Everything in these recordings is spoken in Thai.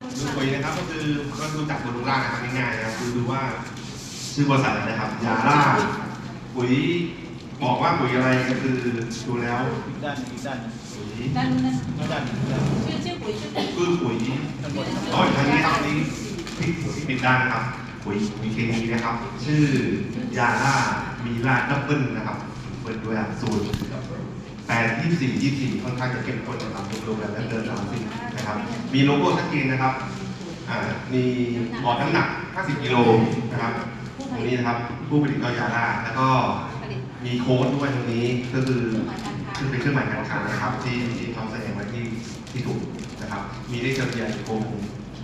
ดูปุ๋ยนะครับก็คือก็ดูจากบนลงล่างนะครับง่ายๆนะครับคือดูว่าชื่อบริษัทอะไรนะครับยาล่าปุ๋ยบอกว่าปุ๋ยอะไรก็คือดูแล้วอีกด้านหนึ่งอีกด้านหนึ่งปุ๋ยด้านนั้นอีกด้านหนึ่งอีกด้านหนึ่งชื่อชื่อปุ๋ยชื่อปุ๋ยคือปุ๋ยทั้งหมดอ๋ออยู่ทางนี้ครับนี่ที่ที่ปิดด้านนะครับปุ๋ยปุ๋ยเคมีนะครับ ชื่อยาล่ามีลาดับเบิลนะครับเปิดด้วยสูตร แปดยี่สี่ยี่สี่ค่อนข้างจะเข้มข้นนะครับรวมๆแล้วเกินสามสิบนะครับ มีโลโก้ชัดเจนนะครับอ่ามีบอร์ดน้ำหนัก 50 กิโลนะครับตรงนี้นะครับ ผู้ผลิตก็ยาล่าแล้วก็ผลิตมีโค้ดด้วยตรงนี้ก็คือเครื่องหมายการค้าคือเป็นเครื่องหมายการค้านะครับ ที่ที่เขาแสดงไว้ที่ที่ถูกนะครับ มีเลขทะเบียนกรม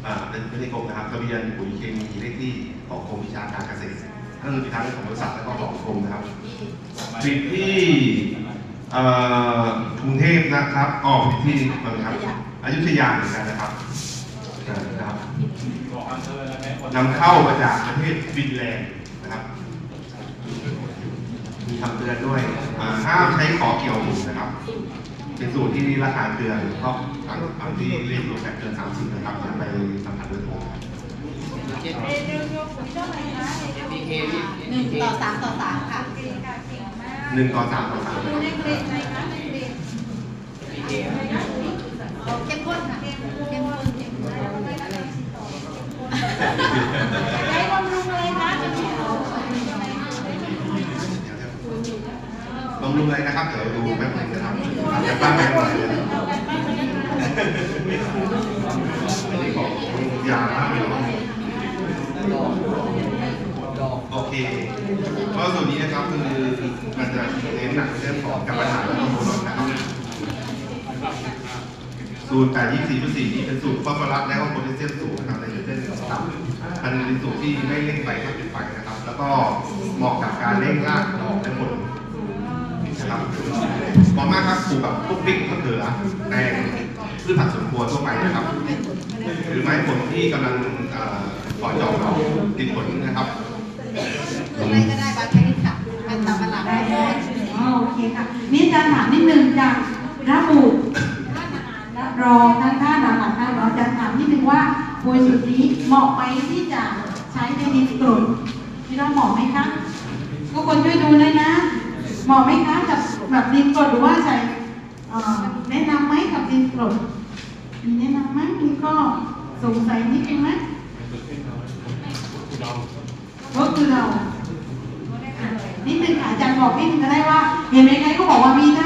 อ่าเป็นไม่ใช่กรมนะครับทะเบียนปุ๋ยเคมีเลขที่ของกรมวิชาการเกษตรก็คือมีทั้งของบริษัทแล้วก็ของกรมนะครับปิดที่เอ่อ กรุงเทพนะครับออกที่เมืองครับอยุธยาเหมือนกันนะครับเออนะครับบอกอำเภอแล้วไหมนำเข้ามาจากประเทศฟินแลนด์นะครับ มีคำเตือนด้วยอ่าห้ามใช้ขอเกี่ยวหมูนะครับ เป็นสูตรที่ราคาเตือนก็ทางทางที่เรียกรวมแบบเกินสามสิบนะครับอย่าไปสัมผัสโดยตรงหนึ่งต่อสามต่อสามค่ะ หนึ่งต่อสามต่อสามนะครับเข้มข้นค่ะเข้มข้นเข้มข้นบำรุงอะไรนะครับ เดี๋ยวดูแป๊บนึงนะครับอาจจะตั้งแป๊บหน่อยนะอันนี้ของยาล้างไม่ร้อนโอเคก็ส่วนนี้นะครับคือมันจะเน้น หนักในเรื่องของการประทานและโมโนนะครับสูตร8 24 4นี่เป็นสูตรฟอสฟอรัสและก็โพแทสเซียมสูงนะครับในเลือดต่ำมันเป็นสูตรที่ไม่เร่งไฟมากเกินไปนะครับ แล้วก็เหมาะกับการเร่งรากดอกและผลนะครับเหมาะมากครับปลูกกับพวกพริกมะเขือแตงพืชผักสวนครัวทั่วไปนะครับ หรือไม้ผลที่กำลังเอ่อปล่อกติดผลนะครับ อะไรก็ได้บางชนิดค่ะเป็นตามตลาดข้าวโพด อ๋อโอเคค่ะนี่อาจารย์ถามนิดนึงจากระบุรับรองท่านท่านหลังๆท่านเราจะถามนิดนึงว่าปุ๋ยสูตรนี้เหมาะไหมที่จะใช้ในดินกรดที่เราเหมาะไหมคะทุกคนช่วยดูเลยนะเหมาะไหมคะกับแบบดินกรดหรือว่าใช้แนะนำไหมกับดินกรดมีแนะนำไหมมีก็สงสัยนิดนึงไหมก็คือเรา นิดนึงค่ะอาจารย์ บอกนิดนึงก็ได้ว่า เห็นไหมครเขาบอกว่ามีหารรองกรรมฐา